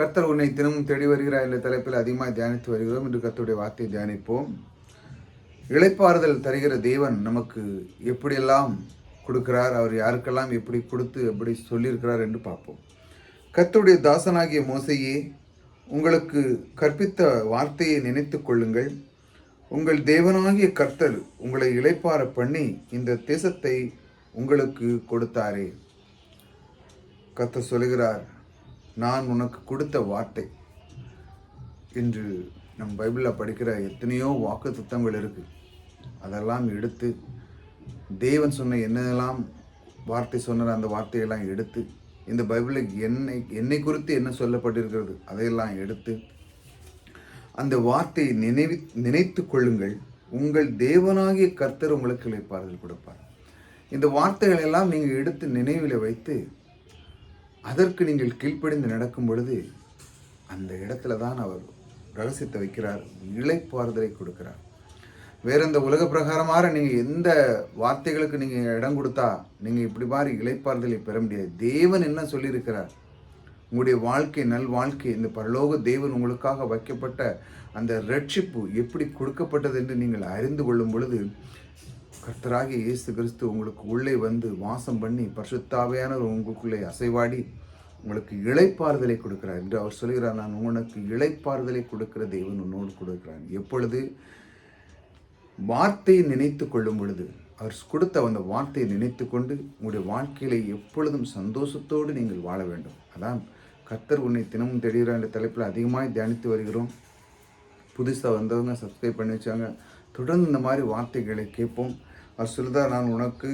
கர்த்தர் உன்னை தினமும் தேடி வருகிறார் என்ற தலைப்பில் அதிகமாக தியானித்து வருகிறோம். என்று கர்த்தருடைய வார்த்தையை தியானிப்போம். இளைப்பாறுதல் தருகிற தேவன் நமக்கு எப்படியெல்லாம் கொடுக்கிறார் அவர் யாருக்கெல்லாம் எப்படி கொடுத்து எப்படி சொல்லியிருக்கிறார் என்று பார்ப்போம். கர்த்தருடைய தாசனாகிய மோசையே உங்களுக்கு கற்பித்த வார்த்தையை நினைத்து கொள்ளுங்கள். உங்கள் தேவனாகிய கர்த்தர் உங்களை இழைப்பார பண்ணி இந்த தேசத்தை உங்களுக்கு கொடுத்தாரே. கர்த்தர் சொல்கிறார் நான் உனக்கு கொடுத்த வார்த்தை. என்று நம் பைபிளில் படிக்கிற எத்தனையோ வாக்கு திட்டங்கள் இருக்குது அதெல்லாம் எடுத்து தேவன் சொன்ன என்னெல்லாம் வார்த்தை சொன்னார் அந்த வார்த்தையெல்லாம் எடுத்து இந்த பைபிளில் என்னை என்னை குறித்து என்ன சொல்லப்பட்டிருக்கிறது அதையெல்லாம் எடுத்து அந்த வார்த்தையை நினைவி நினைத்து கொள்ளுங்கள். உங்கள் தேவனாகிய கர்த்தர் உங்களுக்கு இழைப்பார்கள் கொடுப்பார். இந்த வார்த்தைகளெல்லாம் நீங்கள் எடுத்து நினைவில் வைத்து அதற்கு நீங்கள் கீழ்ப்படிந்து நடக்கும் பொழுது அந்த இடத்துல தான் அவர் ரகசியத்தை வைக்கிறார் இழைப்பாறுதலை கொடுக்கிறார். வேற இந்த உலக பிரகாரமாக நீங்கள் எந்த வார்த்தைகளுக்கு நீங்கள் இடம் கொடுத்தா நீங்கள் இப்படி மாதிரி இழைப்பாறுதலை பெற முடியாது. தேவன் என்ன சொல்லியிருக்கிறார்? உங்களுடைய வாழ்க்கை நல் வாழ்க்கை இந்த பரலோக தேவன் உங்களுக்காக வைக்கப்பட்ட அந்த ரட்சிப்பு எப்படி கொடுக்கப்பட்டது என்று நீங்கள் அறிந்து கொள்ளும் பொழுது கர்த்தராகி இயேசு கிறிஸ்து உங்களுக்கு உள்ளே வந்து வாசம் பண்ணி பரிசுத்தாவையானவர் உங்களுக்குள்ளே அசைவாடி உங்களுக்கு இழைப்பாறுதலை கொடுக்கிறார் என்று அவர் சொல்கிறார். நான் உனக்கு இழைப்பாறுதலை கொடுக்கிற தேவன் உன்னோடு கொடுக்கிறான் எப்பொழுது? வார்த்தையை நினைத்து கொள்ளும் பொழுது அவர் கொடுத்த அந்த வார்த்தையை நினைத்து கொண்டு உங்களுடைய வாழ்க்கையில எப்பொழுதும் சந்தோஷத்தோடு நீங்கள் வாழ வேண்டும். அதான் கர்த்தர் உன்னை தினமும் தெரிகிறார் என்ற தலைப்பில் அதிகமாக தியானித்து வருகிறோம். புதுசாக வந்தவங்க சப்ஸ்கிரைப் பண்ணி வச்சாங்க. தொடர்ந்து இந்த மாதிரி வார்த்தைகளை கேட்போம். அவர் நான் உனக்கு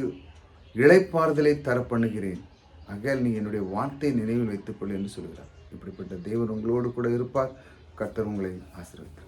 இழைப்பாறுதலை தர பண்ணுகிறேன் ஆகையால் நீ என்னுடைய வார்த்தையை நினைவில் வைத்துக்கொள் என்று சொல்கிறார். இப்படிப்பட்ட தேவன் உங்களோடு கூட இருப்பார். கர்த்தர் உங்களை ஆசீர்வதித்தார்